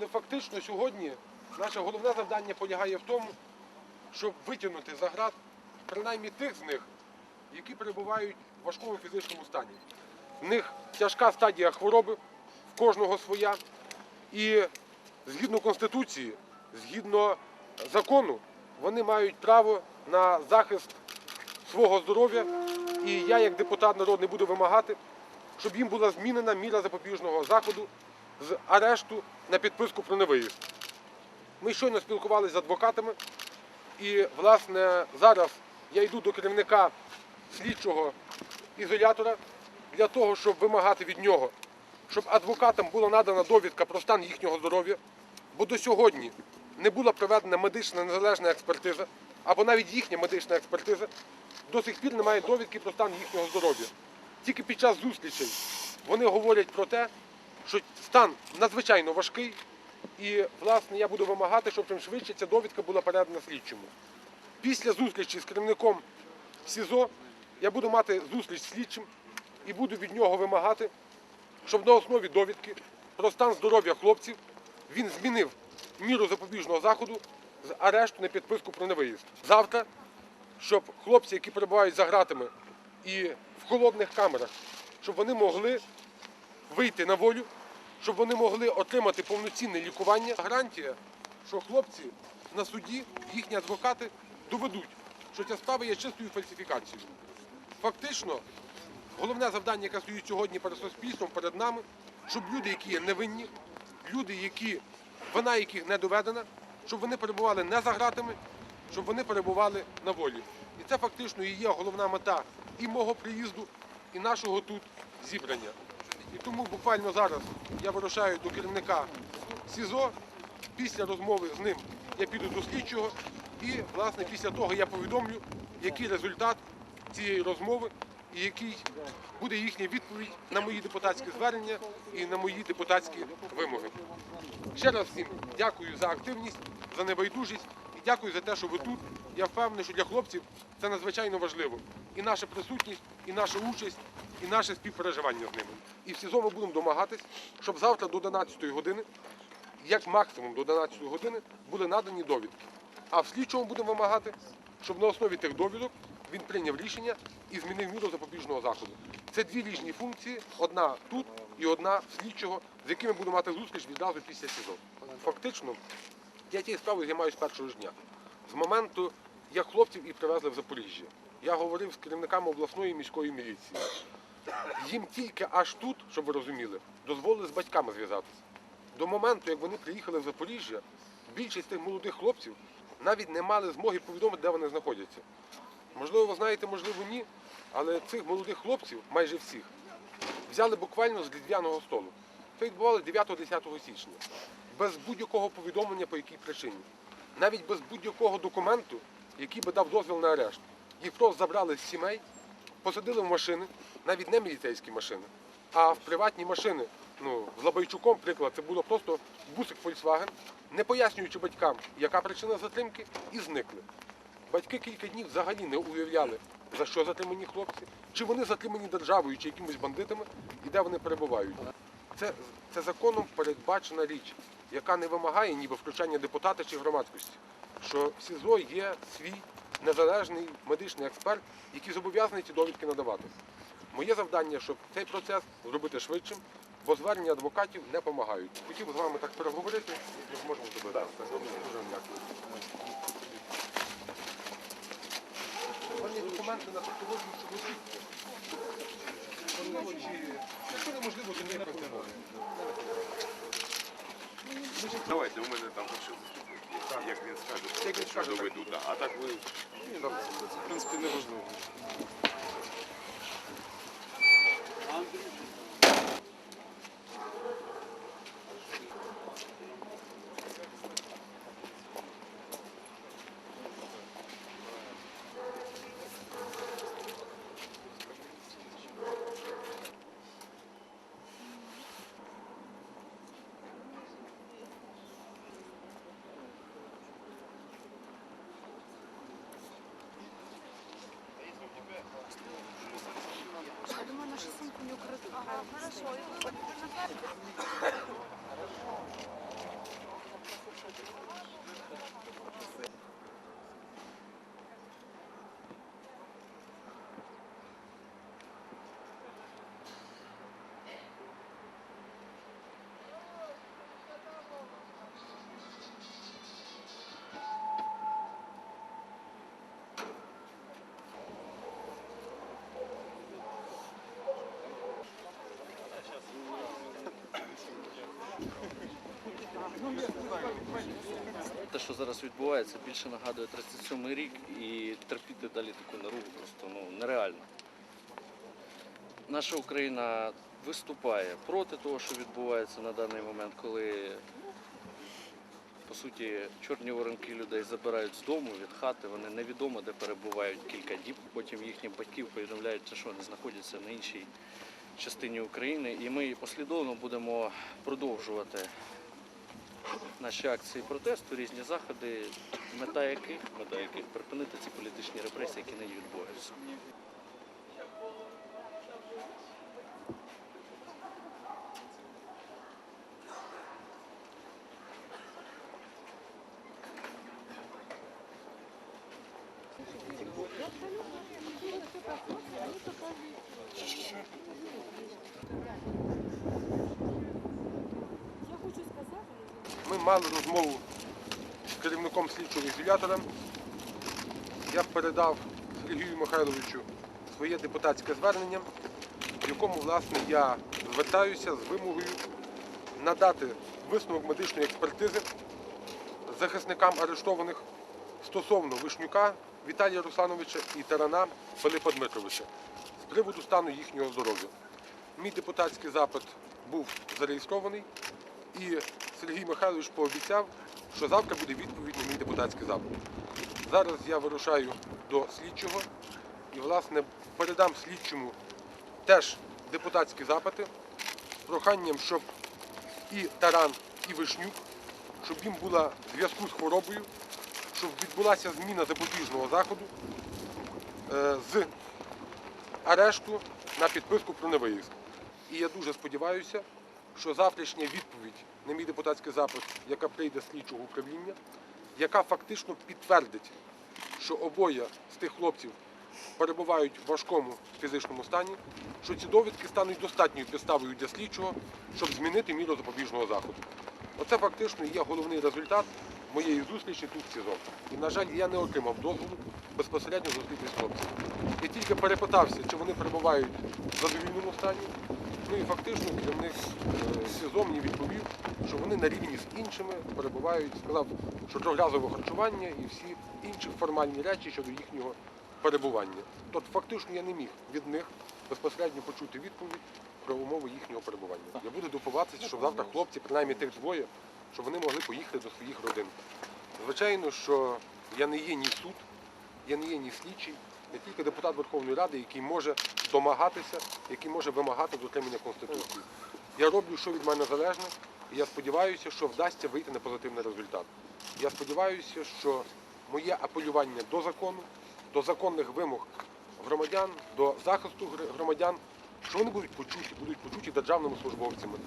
Але Фактично сьогодні наше головне завдання полягає в тому, щоб витягнути за град принаймні тих з них, які перебувають в важкому фізичному стані. В них тяжка стадія хвороби, в кожного своя. І згідно Конституції, згідно закону, вони мають право на захист свого здоров'я. І я, як депутат народний, буду вимагати, щоб їм була змінена міра запобіжного заходу з арешту на підписку про невиїзд. Ми щойно спілкувалися з адвокатами, і, власне, зараз я йду до керівника слідчого ізолятора для того, щоб вимагати від нього, щоб адвокатам була надана довідка про стан їхнього здоров'я, бо до сьогодні не була проведена медична незалежна експертиза, або навіть їхня медична експертиза, до сих пір немає довідки про стан їхнього здоров'я. Тільки під час зустрічей вони говорять про те, що стан надзвичайно важкий, і, власне, я буду вимагати, щоб чим швидше ця довідка була передана слідчому. Після зустрічі з керівником СІЗО я буду мати зустріч з слідчим і буду від нього вимагати, щоб на основі довідки про стан здоров'я хлопців він змінив міру запобіжного заходу з арешту на підписку про невиїзд. Завтра, щоб хлопці, які перебувають за ґратами і в холодних камерах, щоб вони могли вийти на волю, щоб вони могли отримати повноцінне лікування. Гарантія, що хлопці на суді, їхні адвокати доведуть, що ця справа є чистою фальсифікацією. Фактично, головне завдання, яке стоїть сьогодні перед суспільством, перед нами, щоб люди, які є невинні, люди, які вина яких не доведена, щоб вони перебували не за ґратами, щоб вони перебували на волі. І це фактично і є головна мета і мого приїзду, і нашого тут зібрання. І тому буквально зараз я вирушаю до керівника СІЗО. Після розмови з ним я піду до слідчого і, власне, після того я повідомлю, який результат цієї розмови і який буде їхня відповідь на мої депутатські звернення і на мої депутатські вимоги. Ще раз всім дякую за активність, за небайдужість і дякую за те, що ви тут. Я впевнений, що для хлопців це надзвичайно важливо. І наша присутність, і наша участь, і наше співпереживання з ними. І в СІЗО ми будемо домагатись, щоб завтра до 11 години, як максимум до 11 години, були надані довідки. А в слідчому будемо вимагати, щоб на основі тих довідок він прийняв рішення і змінив міру запобіжного заходу. Це дві різні функції: одна тут і одна в слідчого, з якими буду мати зустріч відразу після СІЗО. Фактично, я цією справою займаюся першого ж дня. З моменту, як хлопців і привезли в Запоріжжя. Я говорив з керівниками обласної міської міліції. Їм тільки аж тут, щоб ви розуміли, дозволили з батьками зв'язатися. До моменту, як вони приїхали в Запоріжжя, більшість тих молодих хлопців навіть не мали змоги повідомити, де вони знаходяться. Можливо, ви знаєте, можливо, ні, але цих молодих хлопців, майже всіх, взяли буквально з різдвяного столу. Це відбувалося 9-10 січня, без будь-якого повідомлення по якій причині, навіть без будь-якого документу, який би дав дозвіл на арешт. Їх просто забрали з сімей, посадили в машини, навіть не міліцейські машини, а в приватні машини. Ну, з Лабайчуком, приклад, це було просто бусик Volkswagen, не пояснюючи батькам, яка причина затримки, і зникли. Батьки кілька днів взагалі не уявляли, за що затримані хлопці, чи вони затримані державою, чи якимись бандитами, і де вони перебувають. Це, це законом передбачена річ, яка не вимагає ніби включання депутата чи громадськості. Що в СІЗО є свій незалежний медичний експерт, який зобов'язаний ці довідки надавати. Моє завдання, щоб цей процес зробити швидшим, бо звернення адвокатів не допомагають. Хотів би з вами так переговорити, ми зможемо зробити. Дуже вам дякую. Документи на технологію, що ви чи якщо неможливо, то не протягнути. Давайте, у мене там що як він скаже, Як він що скаже, так. доведу, а так ви В принципі, не важливо. хорошо. Те, що зараз відбувається, більше нагадує 37-й рік і терпіти далі таку наругу просто ну, нереально. Наша Україна виступає проти того, що відбувається на даний момент, коли по суті чорні воронки людей забирають з дому від хати, вони невідомо де перебувають кілька діб. Потім їхніх батьків повідомляють, що вони знаходяться на іншій частині України. І ми послідовно будемо продовжувати наші акції протесту, різні заходи, мета яких, мета яких припинити ці політичні репресії, які нині відбуваються. Хочу сказати, Ми мали розмову з керівником слідчого ізолятора. Я передав Сергію Михайловичу своє депутатське звернення, в якому власне я звертаюся з вимогою надати висновок медичної експертизи захисникам арештованих стосовно Вишнюка Віталія Руслановича і Тарана Пилипа Дмитровича з приводу стану їхнього здоров'я. Мій депутатський запит був зареєстрований. І Сергій Михайлович пообіцяв, що завтра буде відповідь на мій депутатський запит. Зараз я вирушаю до слідчого і, власне, передам слідчому теж депутатські запити з проханням, щоб і Таран, і Вишнюк, щоб їм була зв'язку з хворобою, щоб відбулася зміна запобіжного заходу е, з арешту на підписку про невиїзд. І я дуже сподіваюся, що завтрашня відповідь на мій депутатський запит, яка прийде слідчого управління, яка фактично підтвердить, що обоє з тих хлопців перебувають в важкому фізичному стані, що ці довідки стануть достатньою підставою для слідчого, щоб змінити міру запобіжного заходу. Оце фактично є головний результат моєї зустрічі тут в СІЗО. І, на жаль, я не отримав дозволу безпосередньо зустрітися з хлопцями. Я тільки перепитався, чи вони перебувають в задовільному стані. Ну і фактично керівник е, СІЗО мені відповів, що вони на рівні з іншими перебувають, сказав, що трьохразове харчування і всі інші формальні речі щодо їхнього перебування. Тобто фактично я не міг від них безпосередньо почути відповідь про умови їхнього перебування. Я буду добуватися, щоб завтра хлопці, принаймні тих двоє, щоб вони могли поїхати до своїх родин. Звичайно, що я не є ні суд, я не є ні слідчий, я тільки депутат Верховної Ради, який може домагатися, який може вимагати дотримання Конституції. Я роблю, що від мене залежне, і я сподіваюся, що вдасться вийти на позитивний результат. Я сподіваюся, що моє апелювання до закону, до законних вимог громадян, до захисту громадян, що вони будуть почуті, будуть почуті державними службовцями.